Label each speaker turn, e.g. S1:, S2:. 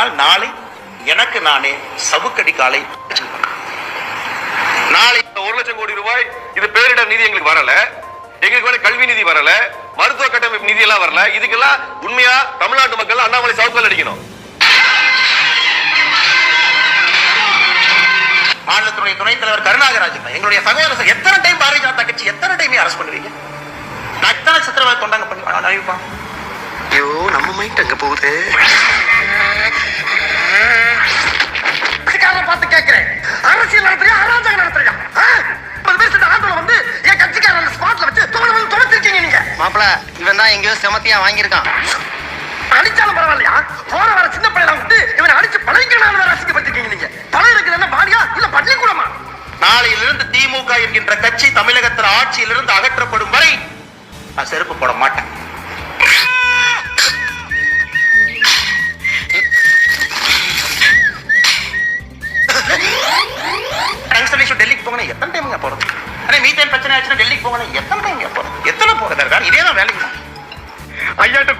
S1: அதனால் நாளை எனக்கு நானே சவுக்கடி காலை
S2: நாளை ஒரு லட்சம் கோடி ரூபாய் இது பேரிடர் நிதி எங்களுக்கு வரல. எங்களுக்கு வர கல்வி நிதி வரல. மருத்துவ கட்டமைப்பு நிதி எல்லாம் வரல. இதுக்கெல்லாம் உண்மையா தமிழ்நாட்டு மக்கள் அண்ணாமலை சவுக்கல் அடிக்கணும்.
S1: மாநிலத்துடைய துணைத் தலைவர் கருணாகராஜ் எங்களுடைய சகோதரர் எத்தனை டைம் பாரதிய ஜனதா கட்சி எத்தனை டைம் அரசு பண்ணுவீங்க? நான் எத்தனை சித்திரவதை தொண்டாங்க பண்ணி அறிவிப்பான்
S3: ஐயோ நம்ம மைண்ட் அங்க போகுது.
S4: மாப்பிள இவன் தான் எங்கேயோ செமத்தியா வாங்கியிருக்கான்.
S5: அடிச்சாலும் பரவாயில்லையா? போற வர சின்ன பையனை விட்டு இவனை அடிச்சு பழகிக்கணும் வேற அசிங்கப்பட்டிருக்கீங்க நீங்க. பழைய இருக்குது என்ன பாடியா? இல்ல பள்ளிக்கூடமா?
S1: நாளையிலிருந்து திமுக என்கின்ற கட்சி தமிழகத்தில் ஆட்சியிலிருந்து அகற்றப்படும் வரை நான் செருப்பு போட மாட்டேன். டெல்லிக்கு போகணும். எத்தனை டைமுங்க போறது? அண்ணே மீத்தேன் பிரச்சனை ஆச்சுன்னா டெல்லிக்கு போகணும். எத்தனை டைம் போறது? எத்தனை போறது இதே தான் வேலைக்கு
S2: ஐயாட்ட